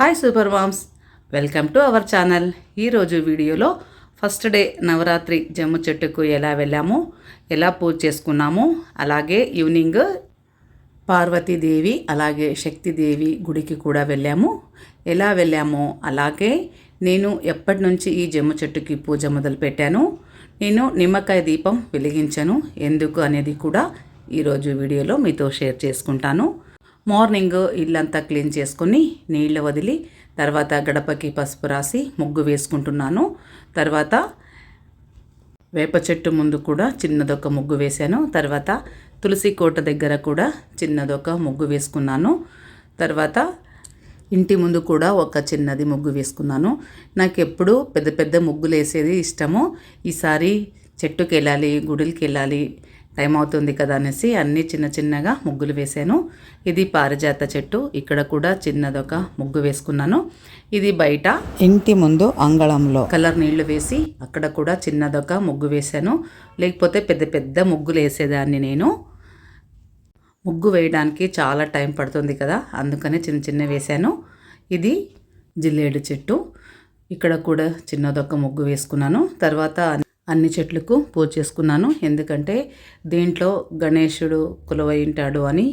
Hi super moms. Welcome to our channel. ఈరోజు వీడియోలో first day Navratri Jammu చెట్టుకు ఎలా వెళ్ళాము ఎలా పూజ చేసుకున్నాము అలాగే ఈవినింగ్ పార్వతీదేవి అలాగే శక్తిదేవి గుడికి కూడా వెళ్ళాము. ఎలా వెళ్ళామో అలాగే నేను ఎప్పటి నుంచి ఈ జమ్ము చెట్టుకి పూజ మొదలుపెట్టాను నేను నిమ్మకాయ దీపం వెలిగించను ఎందుకు అనేది కూడా ఈరోజు వీడియోలో మీతో షేర్ చేసుకుంటాను. మార్నింగ్ ఇల్లంతా క్లీన్ చేసుకొని నీళ్ళు వదిలి తర్వాత గడపకి పసుపు రాసి ముగ్గు వేసుకుంటున్నాను. తర్వాత వేప చెట్టు ముందు కూడా చిన్నదొక ముగ్గు వేశాను. తర్వాత తులసి కోట దగ్గర కూడా చిన్నదొక ముగ్గు వేసుకున్నాను. తర్వాత ఇంటి ముందు కూడా ఒక చిన్నది ముగ్గు వేసుకున్నాను. నాకు ఎప్పుడు పెద్ద పెద్ద ముగ్గులు వేసేది ఇష్టము. ఈసారి చెట్టుకి వెళ్ళాలి గుడికి వెళ్ళాలి టైం అవుతుంది కదా అనేసి అన్నీ చిన్న చిన్నగా ముగ్గులు వేశాను. ఇది పారిజాత చెట్టు. ఇక్కడ కూడా చిన్నదొక ముగ్గు వేసుకున్నాను. ఇది బయట ఇంటి ముందు అంగళంలో కలర్ నీళ్ళు వేసి అక్కడ కూడా చిన్నదొక ముగ్గు వేశాను. లేకపోతే పెద్ద పెద్ద ముగ్గులు వేసేదాన్ని నేను. ముగ్గు వేయడానికి చాలా టైం పడుతుంది కదా అందుకని చిన్న చిన్న వేశాను. ఇది జిల్లేడు చెట్టు. ఇక్కడ కూడా చిన్నదొక ముగ్గు వేసుకున్నాను. తర్వాత అన్ని చెట్లకు పూజ చేసుకున్నాను. ఎందుకంటే దీంట్లో గణేశుడు కులవైంటాడు అని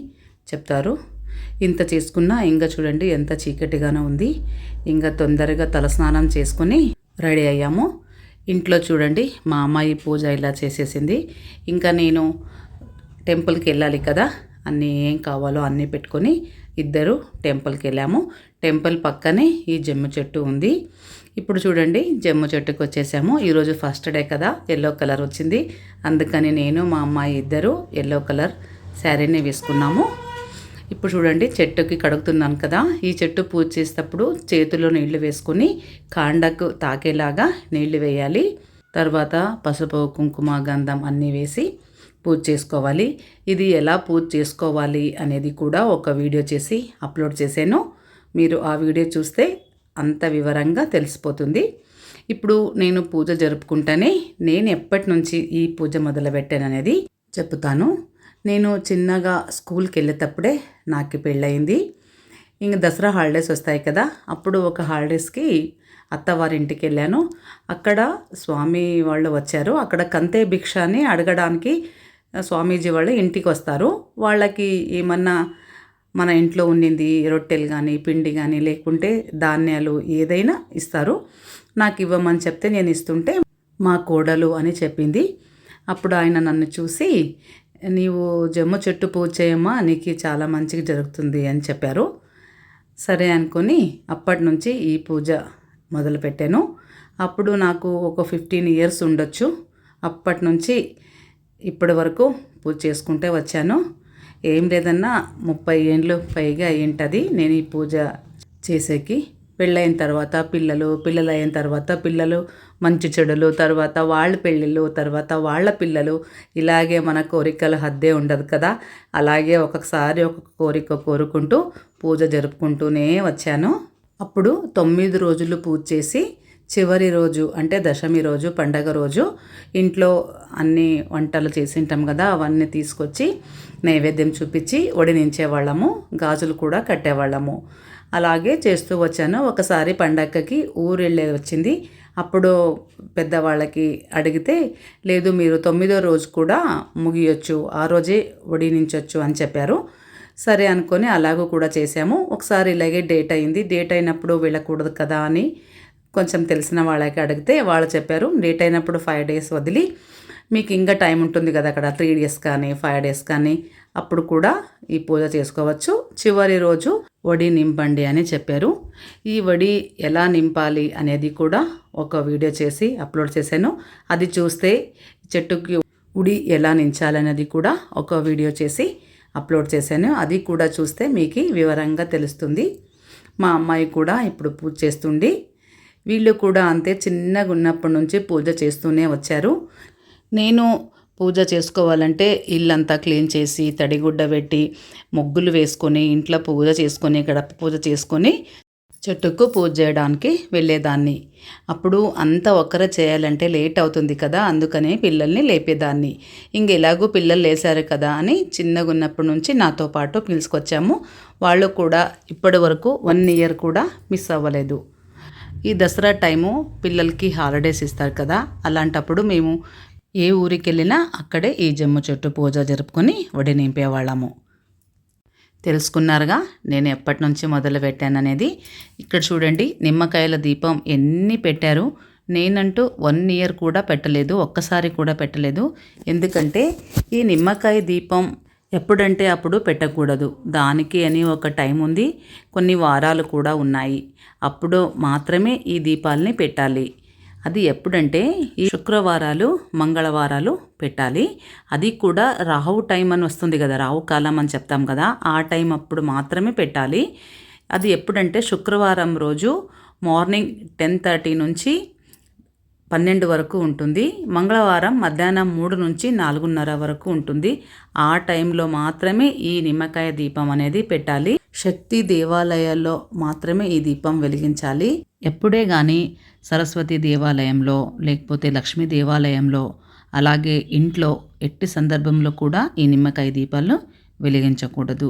చెప్తారు. ఇంత చేసుకున్నా ఇంకా చూడండి ఎంత చీకటిగానే ఉంది. ఇంకా తొందరగా తలస్నానం చేసుకుని రెడీ అయ్యాము. ఇంట్లో చూడండి మా అమ్మాయి పూజ ఇలా చేసేసింది. ఇంకా నేను టెంపుల్కి వెళ్ళాలి కదా అన్నీ ఏం కావాలో అన్నీ పెట్టుకొని ఇద్దరు టెంపుల్కి వెళ్ళాము. టెంపుల్ పక్కనే ఈ జమ్ము చెట్టు ఉంది. ఇప్పుడు చూడండి జమ్ము చెట్టుకు వచ్చేసాము. ఈరోజు ఫస్ట్ డే కదా ఎల్లో కలర్ వచ్చింది. అందుకని నేను మా అమ్మాయి ఇద్దరు ఎల్లో కలర్ శారీని వేసుకున్నాము. ఇప్పుడు చూడండి చెట్టుకి కడుగుతున్నాను కదా. ఈ చెట్టు పూజ చేసేటప్పుడు చేతిలో నీళ్ళు వేసుకొని కాండకు తాకేలాగా నీళ్ళు వేయాలి. తర్వాత పసుపు కుంకుమ గంధం అన్నీ వేసి పూజ చేసుకోవాలి. ఇది ఎలా పూజ చేసుకోవాలి అనేది కూడా ఒక వీడియో చేసి అప్లోడ్ చేశాను. మీరు ఆ వీడియో చూస్తే అంత వివరంగా తెలిసిపోతుంది. ఇప్పుడు నేను పూజ జరుపుకుంటానే నేను ఎప్పటి నుంచి ఈ పూజ మొదలుపెట్టాననేది చెప్తాను. నేను చిన్నగా స్కూల్కి వెళ్ళేటప్పుడే నాకు పెళ్ళయింది. ఇంక దసరా హాలిడేస్ వస్తాయి కదా అప్పుడు ఒక హాలిడేస్కి అత్తవారింటికి వెళ్ళాను. అక్కడ స్వామి వాళ్ళు వచ్చారు. అక్కడ కంతే భిక్ష అని అడగడానికి స్వామీజీ వాళ్ళు ఇంటికి వస్తారు వాళ్ళకి ఏమన్నా మన ఇంట్లో ఉండింది రొట్టెలు కానీ పిండి కానీ లేకుంటే ధాన్యాలు ఏదైనా ఇస్తారు. నాకు ఇవ్వమని చెప్తే నేను ఇస్తుంటే మా కోడలు అని చెప్పింది. అప్పుడు ఆయన నన్ను చూసి నీవు జమ్మ చెట్టు పూజ చేయమ్మా నీకు చాలా మంచిగా జరుగుతుంది అని చెప్పారు. సరే అనుకొని అప్పటి నుంచి ఈ పూజ మొదలుపెట్టాను. అప్పుడు నాకు ఒక ఫిఫ్టీన్ ఇయర్స్ ఉండొచ్చు. అప్పటి నుంచి ఇప్పటి వరకు పూజ చేసుకుంటే వచ్చాను. ఏం లేదన్నా ముప్పై ఏండ్లు పైగా అయి నేను ఈ పూజ చేసేకి పెళ్ళైన తర్వాత పిల్లలు పిల్లలు అయిన తర్వాత పిల్లలు మంచి చెడులు తర్వాత వాళ్ళ పెళ్ళిళ్ళు తర్వాత వాళ్ళ పిల్లలు. ఇలాగే మన కోరికల హద్దే ఉండదు కదా. అలాగే ఒక్కొక్కసారి ఒక్కొక్క కోరిక కోరుకుంటూ పూజ జరుపుకుంటూనే వచ్చాను. అప్పుడు తొమ్మిది రోజులు పూజ చేసి చివరి రోజు అంటే దశమి రోజు పండగ రోజు ఇంట్లో అన్ని వంటలు చేసింటాం కదా అవన్నీ తీసుకొచ్చి నైవేద్యం చూపించి వడినించేవాళ్ళము గాజులు కూడా కట్టేవాళ్ళము. అలాగే చేస్తూ వచ్చాను. ఒకసారి పండగకి ఊరు వెళ్ళే వచ్చింది. అప్పుడు పెద్దవాళ్ళకి అడిగితే లేదు మీరు తొమ్మిదో రోజు కూడా ముగియొచ్చు ఆ రోజే వడినించవచ్చు అని చెప్పారు. సరే అనుకొని అలాగూ కూడా చేసాము ఒకసారి ఇలాగే డేట్ అయింది. డేట్ అయినప్పుడు వెళ్ళకూడదు కదా అని కొంచెం తెలిసిన వాళ్ళకి అడిగితే వాళ్ళు చెప్పారు లేట్ అయినప్పుడు ఫైవ్ డేస్ వదిలి మీకు ఇంకా టైం ఉంటుంది కదా అక్కడ త్రీ డేస్ కానీ ఫైవ్ డేస్ కానీ అప్పుడు కూడా ఈ పూజ చేసుకోవచ్చు. చివరి రోజు వడి నింపండి అని చెప్పారు. ఈ వడి ఎలా నింపాలి అనేది కూడా ఒక వీడియో చేసి అప్లోడ్ చేశాను. అది చూస్తే చెట్టుకి ఉడి ఎలా నించాలనేది కూడా ఒక వీడియో చేసి అప్లోడ్ చేశాను. అది కూడా చూస్తే మీకు వివరంగా తెలుస్తుంది. మా అమ్మాయి కూడా ఇప్పుడు పూజ చేస్తుంది. వీళ్ళు కూడా అంతే చిన్నగా ఉన్నప్పటి నుంచి పూజ చేస్తూనే వచ్చారు. నేను పూజ చేసుకోవాలంటే ఇల్లంతా క్లీన్ చేసి తడిగుడ్డ పెట్టి ముగ్గులు వేసుకొని ఇంట్లో పూజ చేసుకొని గడప పూజ చేసుకొని చెట్టుకు పూజ చేయడానికి వెళ్ళేదాన్ని. అప్పుడు అంతా ఒక్కరే చేయాలంటే లేట్ అవుతుంది కదా అందుకనే పిల్లల్ని లేపేదాన్ని. ఇంక ఎలాగో పిల్లలు లేసారు కదా అని చిన్నగా ఉన్నప్పటి నుంచి నాతో పాటు పిలుచుకొచ్చాము. వాళ్ళు కూడా ఇప్పటి వరకు వన్ ఇయర్ కూడా మిస్ అవ్వలేదు. ఈ దసరా టైము పిల్లలకి హాలిడేస్ ఇస్తారు కదా అలాంటప్పుడు మేము ఏ ఊరికి వెళ్ళినా అక్కడే ఈ జమ్ము చెట్టు పూజ జరుపుకొని వడి నింపేవాళ్ళము. తెలుసుకున్నారుగా నేను ఎప్పటి నుంచి మొదలు పెట్టాననేది. ఇక్కడ చూడండి నిమ్మకాయల దీపం ఎన్ని పెట్టారు. నేనంటూ వన్ ఇయర్ కూడా పెట్టలేదు ఒక్కసారి కూడా పెట్టలేదు. ఎందుకంటే ఈ నిమ్మకాయ దీపం ఎప్పుడంటే అప్పుడు పెట్టకూడదు. దానికి అని ఒక టైం ఉంది. కొన్ని వారాలు కూడా ఉన్నాయి. అప్పుడు మాత్రమే ఈ దీపాలని పెట్టాలి. అది ఎప్పుడంటే ఈ శుక్రవారాలు మంగళవారాలు పెట్టాలి. అది కూడా రాహు టైం అని వస్తుంది కదా రాహు కాలం అని చెప్తాం కదా ఆ టైం అప్పుడు మాత్రమే పెట్టాలి. అది ఎప్పుడంటే శుక్రవారం రోజు మార్నింగ్ టెన్ థర్టీ నుంచి పన్నెండు వరకు ఉంటుంది. మంగళవారం మధ్యాహ్నం మూడు నుంచి నాలుగున్నర వరకు ఉంటుంది. ఆ టైంలో మాత్రమే ఈ నిమ్మకాయ దీపం అనేది పెట్టాలి. శక్తి దేవాలయాల్లో మాత్రమే ఈ దీపం వెలిగించాలి. ఎప్పుడే కానీ సరస్వతి దేవాలయంలో లేకపోతే లక్ష్మీ దేవాలయంలో అలాగే ఇంట్లో ఎట్టి సందర్భంలో కూడా ఈ నిమ్మకాయ దీపాలను వెలిగించకూడదు.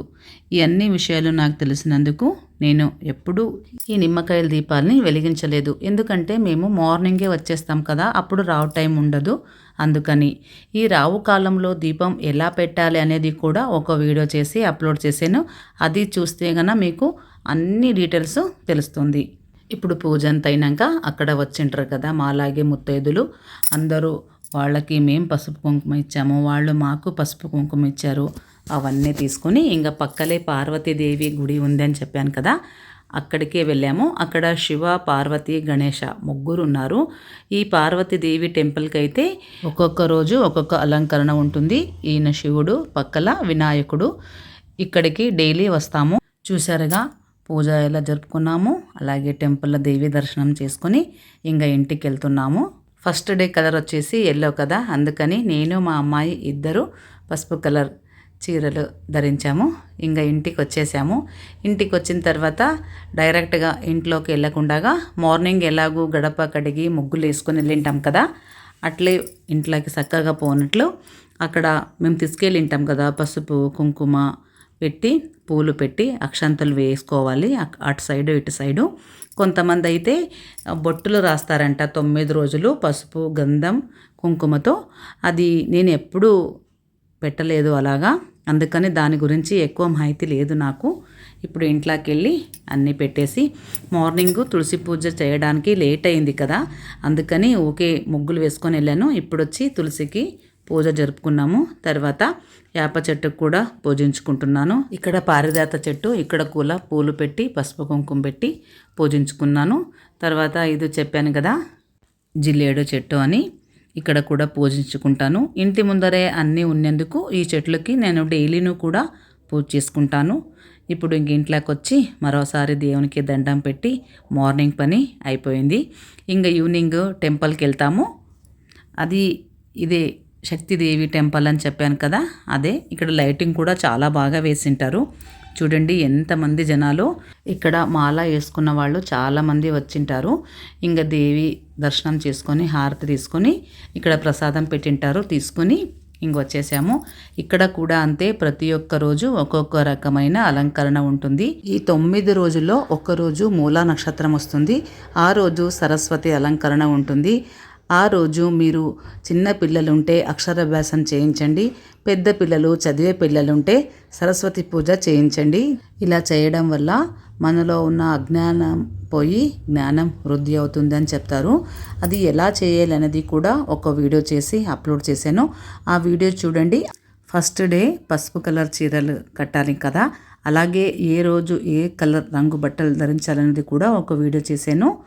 ఈ అన్ని విషయాలు నాకు తెలిసినందుకు నేను ఎప్పుడూ ఈ నిమ్మకాయల దీపాలని వెలిగించలేదు. ఎందుకంటే మేము మార్నింగే వచ్చేస్తాం కదా అప్పుడు రావు టైం ఉండదు. అందుకని ఈ రావు కాలంలో దీపం ఎలా పెట్టాలి అనేది కూడా ఒక వీడియో చేసి అప్లోడ్ చేశాను. అది చూస్తే గన మీకు అన్ని డీటెయిల్స్ తెలుస్తుంది. ఇప్పుడు పూజ అంతా అయినాక అక్కడ వచ్చింటారు కదా మాలాగే ముత్తైదులు. అందరూ వాళ్ళకి మేము పసుపు కుంకుమ ఇచ్చాము వాళ్ళు మాకు పసుపు కుంకుమ ఇచ్చారు. అవన్నీ తీసుకొని ఇంకా పక్కలే పార్వతీదేవి గుడి ఉందని చెప్పాను కదా అక్కడికే వెళ్ళాము. అక్కడ శివ పార్వతి గణేష ముగ్గురు ఉన్నారు ఈ పార్వతీదేవి టెంపుల్కి అయితే ఒక్కొక్క రోజు ఒక్కొక్క అలంకరణ ఉంటుంది. ఈయన శివుడు పక్కల వినాయకుడు. ఇక్కడికి డైలీ వస్తాము. చూసారుగా పూజ ఎలా జరుపుకున్నాము. అలాగే టెంపుల్లో దేవి దర్శనం చేసుకొని ఇంకా ఇంటికి వెళ్తున్నాము ఫస్ట్ డే కలర్ వచ్చేసి ఎల్లో కదా అందుకని నేను మా అమ్మాయి ఇద్దరు పసుపు కలర్ చీరలు ధరించాము. ఇంకా ఇంటికి వచ్చేసాము ఇంటికి వచ్చిన తర్వాత డైరెక్ట్గా ఇంట్లోకి వెళ్ళకుండా మార్నింగ్ ఎలాగూ గడప కడిగి ముగ్గులు వేసుకొని వెళ్ళింటాం కదా. అట్లే ఇంట్లోకి చక్కగా పోనట్లు అక్కడ మేము తీసుకెళ్ళి ఉంటాం కదా. పసుపు కుంకుమ పెట్టి పూలు పెట్టి అక్షంతలు వేసుకోవాలి. అటు సైడు ఇటు సైడు. కొంతమంది అయితే బొట్టులు రాస్తారంట తొమ్మిది రోజులు పసుపు గంధం కుంకుమతో. అది నేను ఎప్పుడూ పెట్టలేదు అలాగా. అందుకని దాని గురించి ఎక్కువ మాహితి లేదు నాకు. ఇప్పుడు ఇంట్లోకి వెళ్ళి అన్నీ పెట్టేసి మార్నింగ్ తులసి పూజ చేయడానికి లేట్ అయింది కదా. అందుకని ఓకే ముగ్గులు వేసుకొని వెళ్ళాను. ఇప్పుడు వచ్చి తులసికి పూజ జరుపుకున్నాము. తర్వాత వేప చెట్టుకు కూడా పూజించుకుంటున్నాను. ఇక్కడ పారిజాత చెట్టు ఇక్కడ కూడా పూలు పెట్టి పసుపు కుంకుమ పెట్టి పూజించుకున్నాను. తర్వాత ఇది చెప్పాను కదా జిల్లేడు చెట్టు అని. ఇక్కడ కూడా పూజించుకుంటాను. ఇంటి ముందరే అన్నీ ఉన్నందుకు ఈ చెట్లకి నేను డైలీను కూడా పూజ చేసుకుంటాను. ఇప్పుడు ఇంక ఇంట్లోకి వచ్చి మరోసారి దేవునికి దండం పెట్టి మార్నింగ్ పని అయిపోయింది. ఇంకా ఈవినింగ్ టెంపుల్కి వెళ్తాము. అది ఇదే శక్తిదేవి టెంపుల్ అని చెప్పాను కదా అదే. ఇక్కడ లైటింగ్ కూడా చాలా బాగా వేసింటారు. చూడండి ఎంతమంది జనాలు ఇక్కడ మాల వేసుకున్న వాళ్ళు చాలామంది వచ్చింటారు. ఇంకా దేవి దర్శనం చేసుకొని హారతి తీసుకొని ఇక్కడ ప్రసాదం పెట్టింటారు తీసుకొని ఇంకొచ్చేసాము ఇక్కడ కూడా అంతే ప్రతి ఒక్క రోజు ఒక్కొక్క రకమైన అలంకరణ ఉంటుంది. ఈ తొమ్మిది రోజుల్లో ఒక్క రోజు మూలా నక్షత్రం వస్తుంది. ఆ రోజు సరస్వతి అలంకరణ ఉంటుంది. ఆ రోజు మీరు చిన్న పిల్లలుంటే అక్షరాభ్యాసం చేయించండి పెద్ద పిల్లలు చదివే పిల్లలుంటే సరస్వతి పూజ చేయించండి. ఇలా చేయడం వల్ల మనలో ఉన్న అజ్ఞానం పోయి జ్ఞానం వృద్ధి అవుతుందని చెప్తారు. అది ఎలా చేయాలనేది కూడా ఒక వీడియో చేసి అప్లోడ్ చేశాను. ఆ వీడియో చూడండి. ఫస్ట్ డే పసుపు కలర్ చీరలు కట్టాలి కదా. అలాగే ఏ రోజు ఏ కలర్ రంగు బట్టలు ధరించాలనేది కూడా ఒక వీడియో చేశాను.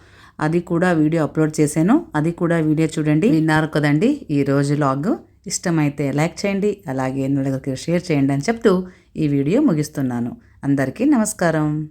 అది కూడా వీడియో అప్లోడ్ చేశాను. అది కూడా వీడియో చూడండి. విన్నారు కదండి ఈ రోజు లాగ్. ఇష్టమైతే లైక్ చేయండి అలాగే నలుగురికి షేర్ చేయండి అని చెప్తూ ఈ వీడియో ముగిస్తున్నాను. అందరికీ నమస్కారం.